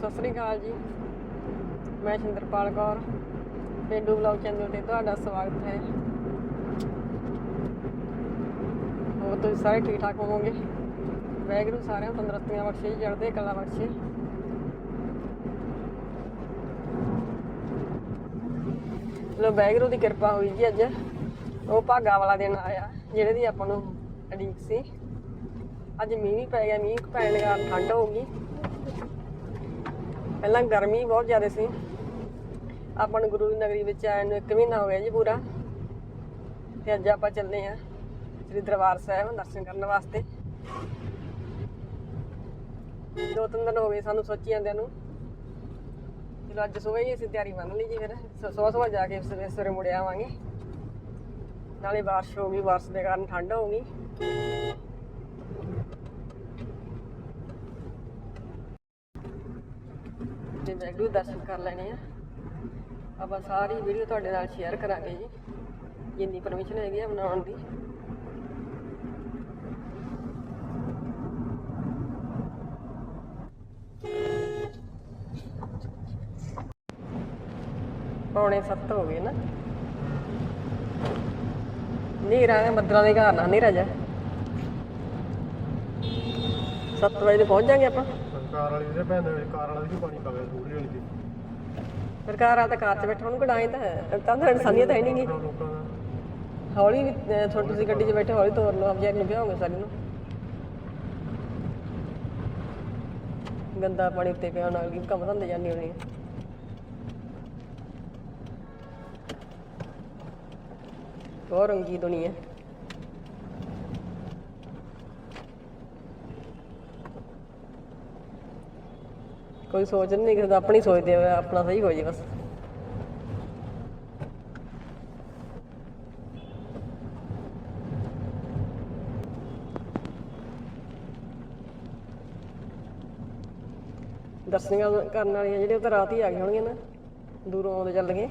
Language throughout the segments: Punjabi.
ਸਤਿ ਸ੍ਰੀ ਅਕਾਲ ਜੀ। ਮੈਂ ਸ਼ਿੰਦਰਪਾਲ ਕੌਰ, ਪੇਂਡੂ ਬਲੌਗ ਚੈਨਲ ਤੇ ਤੁਹਾਡਾ ਸਵਾਗਤ ਹੈ। ਹੋਰ ਤੁਸੀਂ ਸਾਰੇ ਠੀਕ ਠਾਕ ਹੋਵੋਗੇ? ਵਾਹਿਗੁਰੂ ਸਾਰਿਆਂ ਨੂੰ ਤੰਦਰੁਸਤੀਆਂ ਬਖਸ਼ੇ ਜੜਦੇ ਕਲਾ ਬਖਸ਼ੇ। ਲੋ, ਵਾਹਿਗੁਰੂ ਦੀ ਕਿਰਪਾ ਹੋਈ ਜੀ ਅੱਜ। ਉਹ ਭਾਗਾ ਵਾਲਾ ਦਿਨ ਆਇਆ ਜਿਹੜੇ ਦੀ ਆਪਾਂ ਨੂੰ ਅਡੀਕ ਸੀ। ਅੱਜ ਮੀਂਹ ਵੀ ਪੈ ਗਿਆ, ਮੀਂਹ ਪੈਣ ਦੇ ਕਾਰਨ ਠੰਡ ਹੋ ਗਈ। ਪਹਿਲਾਂ ਗਰਮੀ ਬਹੁਤ ਜ਼ਿਆਦਾ ਸੀ। ਆਪਾਂ ਨੂੰ ਗੁਰੂ ਦੀ ਨਗਰੀ ਵਿੱਚ ਆਏ ਨੂੰ ਇੱਕ ਮਹੀਨਾ ਹੋ ਗਿਆ ਜੀ ਪੂਰਾ। ਤੇ ਅੱਜ ਆਪਾਂ ਚੱਲੇ ਆ ਸ੍ਰੀ ਦਰਬਾਰ ਸਾਹਿਬ ਦਰਸ਼ਨ ਕਰਨ ਵਾਸਤੇ। ਦੋ ਤਿੰਨ ਦਿਨ ਹੋ ਗਏ ਸਾਨੂੰ ਸੋਚੀ ਜਾਂਦਿਆਂ ਨੂੰ। ਚਲੋ ਅੱਜ ਸਵੇਰ ਹੀ ਅਸੀਂ ਤਿਆਰੀ ਮੰਨ ਲਈ ਜੀ ਫਿਰ। ਸਵੇਰ ਸਵੇਰ ਜਾ ਕੇ ਸਵੇਰੇ ਸਵੇਰੇ ਮੁੜ ਆਵਾਂਗੇ। ਨਾਲੇ ਬਾਰਿਸ਼ ਹੋ ਗਈ, ਬਾਰਿਸ਼ ਦੇ ਕਾਰਨ ਠੰਡ ਹੋ ਗਈ। ਵੈਗਰੂ ਦਰਸ਼ਨ ਕਰ ਲੈਣੇ ਆ। ਆਪਾਂ ਸਾਰੀ ਵੀਡੀਓ ਤੁਹਾਡੇ ਨਾਲ ਸ਼ੇਅਰ ਕਰਾਂਗੇ ਜੀ। ਜਿੰਨੀ ਪਰਮਿਸ਼ਨ ਹੈਗੀ ਆ ਬਣਾਉਣ ਦੀ। ਪੌਣੇ 7 ਹੋ ਗਏ ਨਾ। ਨੀਰਾ ਦੇ ਬੱਦਲਾਂ ਦੇ ਘਰ ਨਾ ਨੀਰਾ ਜਾ 7 ਵਜੇ ਪਹੁੰਚ ਜਾਾਂਗੇ ਆਪਾਂ। ਕਾਰ ਵਾਲੀ ਦੇ ਭੈਣ ਦੇ ਕਾਰ ਵਾਲਾ ਵੀ ਪਾਣੀ ਪਾ ਗਿਆ ਸਕੂਟਰੀ ਵਾਲੀ ਦੀ ਸਰਕਾਰ ਆ ਤਾਂ ਕਾਰ 'ਚ ਬੈਠਾ ਉਹਨੂੰ ਕਢਾਏ ਤਾਂ ਹੈ। ਤਾਂ ਤਾਂ ਇਨਸਾਨੀਅਤ ਹੈ ਨਹੀਂ ਗੀ। ਲੋਕਾਂ ਦਾ। ਹੌਲੀ ਵੀ ਅਹ, ਥੋੜੀ ਤੁਸੀਂ ਗੱਡੀ 'ਚ ਬੈਠੇ ਹੌਲੀ ਤੋਰ ਲਓ ਆਪ ਨੂੰ ਵਿਆਹੋਗੇ ਸਾਰੀ ਨੂੰ। ਗੰਦਾ ਪਾਣੀ ਉੱਤੇ ਪਿਆ ਨਾਲ ਕੀ ਕੰਮ ਧੰਦੇ ਜਾਂਦੀ ਹੋਣੀ ਹੈ ਬਹੁਤ ਰੰਗੀ ਦੁਨੀਆ। ਕੋਈ ਸੋਚ ਨਹੀਂ, ਕਿਸੇ ਦਾ ਆਪਣੀ ਸੋਚਦੇ ਹੋਏ ਆਪਣਾ ਸਹੀ ਹੋ ਜੇ ਬਸ। ਦਰਸ਼ਨਾਂ ਕਰਨ ਵਾਲੀਆਂ ਜਿਹੜੇ ਉਹ ਤਾਂ ਰਾਤ ਹੀ ਆ ਗਏ ਹੋਣਗੇ ਨਾ। ਦੂਰੋਂ ਆਉਂਦੇ ਚੱਲ ਗਏ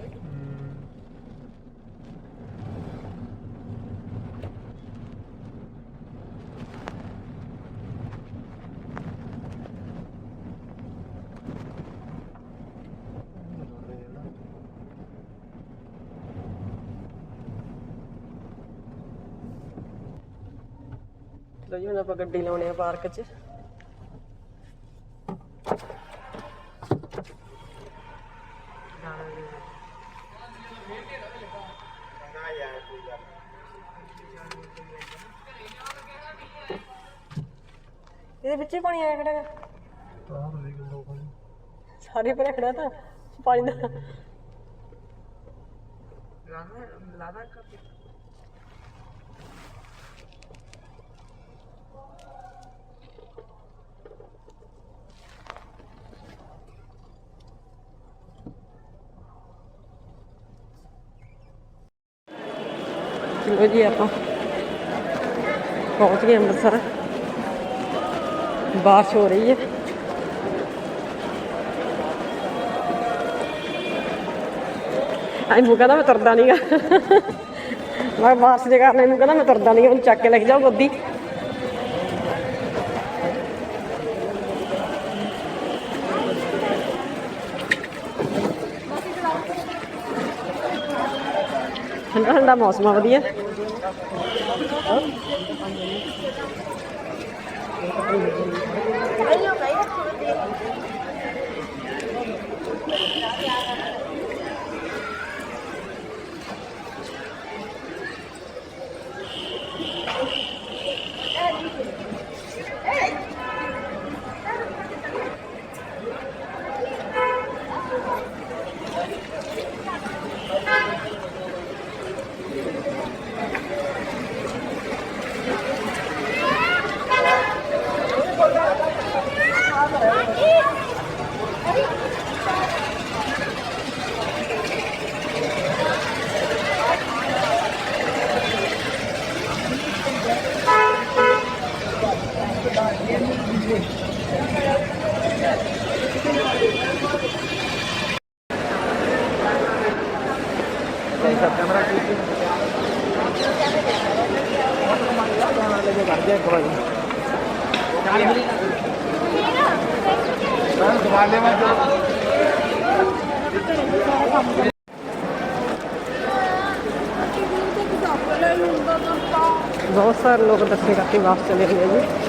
ਚਲੋ ਜੀ ਹੁਣ ਆਪਾਂ ਗੱਡੀ ਲਾਉਣੇ ਆ ਪਾਰਕ 'ਚ ਇਹਦੇ ਵਿੱਚ ਹੀ ਪਾਣੀ ਆਇਆ ਖੜਾ ਗਾ। ਤਾਂ ਤਾਂ ਦੇਖ ਲੋਕਾਂ ਨੂੰ ਸਾਰੇ ਭਰਿਆ ਖੜਾ ਤਾਂ ਪਾਣੀ ਦਾ ਚਲੋ ਜੀ ਆਪਾਂ ਪਹੁੰਚ ਗਏ ਅੰਮ੍ਰਿਤਸਰ ਬਾਰਿਸ਼ ਹੋ ਰਹੀ ਹੈ ਆਈ ਮੂੰਹ ਕਹਿੰਦਾ ਮੈਂ ਤੁਰਦਾ ਨਹੀਂਗਾ ਮੈਂ ਬਾਰਿਸ਼ ਦੇ ਕਾਰਨ ਇਹਨੂੰ ਕਹਿੰਦਾ ਮੈਂ ਤੁਰਦਾ ਨਹੀਂਗਾ ਉਹਨੂੰ ਚੱਕ ਕੇ ਲੈ ਕੇ ਜਾਓ ਗੋਦੀ ਠੰਡਾ ਠੰਡਾ ਮੌਸਮ ਆ ਵਧੀਆ। ਆਇਓ ਭਾਈ ਰੱਖੋ ਤੇ बहुत सारे लोग दक्षिण काशी वापस चले गए जी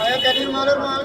ਆਇਆ ਕੈਦੀ ਰੁਮਾਲ ਰੁਮਾਲ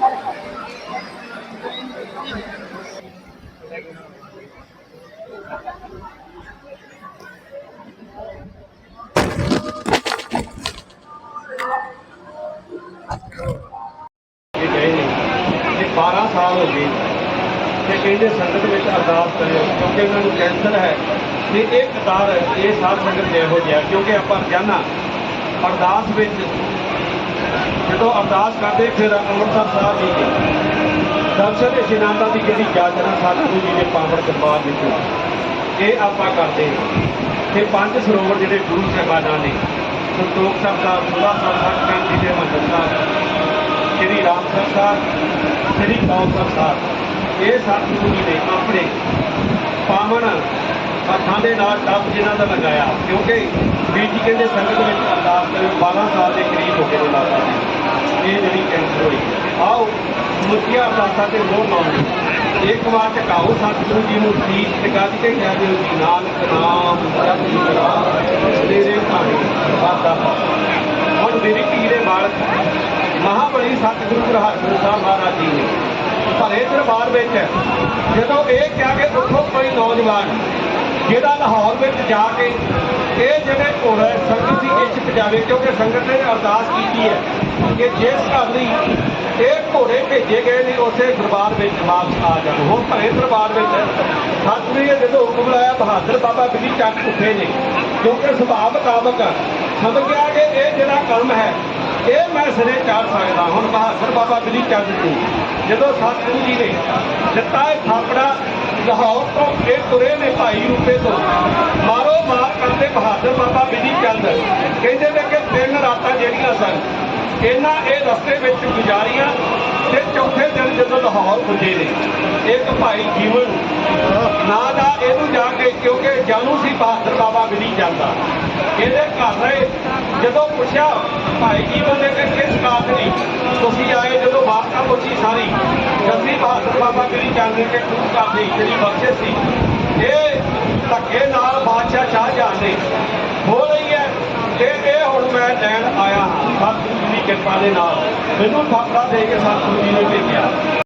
12 ਸਾਲ ਹੋ ਗਏ ਤੇ ਕਹਿੰਦੇ ਸੰਗਤ ਵਿੱਚ ਅਰਦਾਸ ਕਰਿਓ, ਕਿਉਂਕਿ ਇਹਨਾਂ ਨੂੰ ਕੈਂਸਰ ਹੈ ਤੇ ਇਹ ਕਤਾਰ, ਇਹ ਸਾਧ ਸੰਗਤ ਦੇ ਹੋ ਜਿਆ ਕਿਉਂਕਿ ਆਪਾਂ ਰੋਜ਼ਾਨਾ ਅਰਦਾਸ ਵਿੱਚ ਜਦੋਂ ਅਰਦਾਸ ਕਰਦੇ, ਫਿਰ ਅੰਮ੍ਰਿਤਸਰ ਸਾਹਿਬ ਜੀ ਦੇ ਦਰਸ਼ਨ ਇਸ਼ਨਾਨਾਂ ਦੀ ਜਿਹੜੀ ਯਾਤਰਾ ਸਤਿਗੁਰੂ ਜੀ ਦੇ ਪਾਵਨ ਦਰਬਾਰ ਵਿੱਚੋਂ ਇਹ ਆਪਾਂ ਕਰਦੇ ਹਾਂ। ਤੇ ਪੰਜ ਸਰੋਵਰ ਜਿਹੜੇ ਗੁਰੂ ਸਾਹਿਬਾਨਾਂ ਨੇ, ਸੰਤੋਖ ਸਾਹਿਬ ਦਾ ਸੁਲਾ ਸਾਹਿਬ ਸੱਚਖੰਡ ਜੀ ਦੇ ਮੰਦਰ ਸਾਹਿਬ ਸ਼੍ਰੀ ਰਾਮਸਰ ਸਾਹਿਬ ਸ਼੍ਰੀ ਕੌਂਸਰ ਸਾਹਿਬ ਇਹ ਸਤਿਗੁਰੂ ਜੀ ਨੇ ਆਪਣੇ ਪਾਵਨ ਹੱਥਾਂ ਦੇ ਨਾਲ ਟੱਪ ਜਿਨ੍ਹਾਂ ਦਾ ਲਗਾਇਆ, ਕਿਉਂਕਿ ਵੀਰ ਜੀ ਕਹਿੰਦੇ ਸੰਗਤ ਵਿੱਚ ਅਰਦਾਸ ਕਰੇ 12 ਸਾਲ ਦੇ ਕਰੀਬ ਹੋ ਗਏ ਨੇ ਮਾਤਾ ਜੀ ਇਹ ਜਿਹੜੀ ਕੈਂਸਰ ਹੋਈ ਆਓ, ਮੁੱਖੀਆਂ ਅਰਦਾਸਾਂ ਤੇ ਮੋਹ ਲਾਉਣੀ ਇੱਕ ਵਾਰ ਟਿਕਾਓ ਸਤਿਗੁਰੂ ਜੀ ਨੂੰ ਸੀਸ ਟਿਕਾ ਕੇ ਕਹਿ ਦਿਓ ਜੀ, ਨਾਨਕ ਨਾਮ ਜਪ ਕਰਾ ਤੇਰੇ ਭਾਣੇ ਵਾਦਾ ਹੁਣ ਮੇਰੀ ਪੀਰੇ ਬਾਲਕ, ਮਹਾਬਲੀ ਸਤਿਗੁਰੂ ਗੁਰੂ ਹਰਗੋਬਿੰਦ ਸਾਹਿਬ ਮਹਾਰਾਜ ਜੀ ਨੇ, ਭਰੇ ਦਰਬਾਰ ਵਿੱਚ ਜਦੋਂ ਇਹ ਕਿਹਾ ਕਿ ਉੱਥੋਂ ਕੋਈ ਨੌਜਵਾਨ ਜਿਹੜਾ ਲਾਹੌਰ ਵਿੱਚ ਜਾ ਕੇ ਇਹ ਜਿਹੜੇ ਘੋੜੇ ਸੰਗਤ ਦੀ ਇੱਛ ਜਾਵੇ ਕਿਉਂਕਿ ਸੰਗਤ ਨੇ ਅਰਦਾਸ ਕੀਤੀ ਹੈ ਕਿ ਜਿਸ ਘਰ ਲਈ ਇਹ ਘੋੜੇ ਭੇਜੇ ਗਏ ਨੇ, ਉਸੇ ਦਰਬਾਰ ਵਿੱਚ ਵਾਪਸ ਆ ਜਾਣ। ਹੁਣ ਭਰੇ ਦਰਬਾਰ ਵਿੱਚ ਸਤਿਗੁਰੂ ਨੇ ਜਦੋਂ ਹੁਕਮ ਲਾਇਆ, ਬਹਾਦਰ ਬਾਬਾ ਬਿੱਲੀ ਚੱਕ ਉੱਠੇ ਨੇ। ਕਿਉਂਕਿ ਸੁਭਾਅ ਮੁਤਾਬਕ ਸਮਝ ਗਿਆ ਕਿ ਇਹ ਜਿਹੜਾ ਕੰਮ ਹੈ, ਇਹ ਮੈਂ ਸਿਰੇ ਚਾੜ ਸਕਦਾ। ਹੁਣ ਬਹਾਦਰ ਬਾਬਾ ਬਿੱਲੀ ਚੰਦ ਜੀ ਜਦੋਂ ਸਤਿਗੁਰੂ ਜੀ ਨੇ ਦਿੱਤਾ ਇਹ ਥਾਪੜਾ ਲਾਹੌਰ ਤੋਂ ਇਹ ਤੁਰੇ ਨੇ ਭਾਈ ਰੂਪੇ ਤੋਂ ਮਾਰੋ ਮਾਰ ਕਰਦੇ ਬਹਾਦਰ ਬਾਬਾ ਬਿਲੀ ਚੰਦ। ਕਹਿੰਦੇ ਨੇ ਕਿ ਤਿੰਨ ਰਾਤਾਂ ਜਿਹੜੀਆਂ ਸਨ, ਇਹਨਾਂ ਇਹ ਰਸਤੇ ਵਿੱਚ ਗੁਜ਼ਾਰੀਆਂ ਤੇ ਚੌਥੇ ਦਿਨ ਜਦੋਂ ਲਾਹੌਰ ਪੁੱਜੇ ਨੇ, ਇੱਕ ਭਾਈ ਜੀਵਨ ਨਾਂ ਦਾ ਇਹਨੂੰ ਜਾ ਕੇ ਕਿਉਂਕਿ ਜਾਨੂ ਸੀ ਬਹਾਦਰ ਬਾਬਾ ਬਿਲੀ ਜਾਂਦਾ ਇਹਦੇ ਘਰ ਰਹੇ ਜਦੋਂ ਪੁੱਛਿਆ ਭਾਈ ਜੀਵਨ ਨੇ ਕਿ ਕਿਸ ਕਾਰਨ ਤੁਸੀਂ ਆਏ ਜਦੋਂ ਵਾਰਤਾ ਪੁੱਛੀ ਸਾਰੀ। ਬਹਾਦਰ ਬਾਬਾ ਬਿਲੀ ਜਾਂਦੇ ਕਿ ਤੂੰ ਜਿਹੜੀ ਬਖਸ਼ਿਸ਼ ਸੀ। ਇਹ ਧੱਕੇ ਨਾਲ ਬਾਦਸ਼ਾਹ ਸ਼ਾਹਜਹਾਨ ਨੇ ਹੋ ਰਹੀ ਹੈ, ਤੇ ਇਹ ਹੁਣ ਮੈਂ ਲੈਣ ਆਇਆ ਹਾਂ। ਸਤਿਗੁਰੂ ਜੀ ਦੀ ਕਿਰਪਾ ਦੇ ਨਾਲ। ਮੈਨੂੰ ਫਾਕਾ ਦੇ ਕੇ ਸਤਿਗੁਰੂ ਜੀ ਨੇ ਭੇਜਿਆ।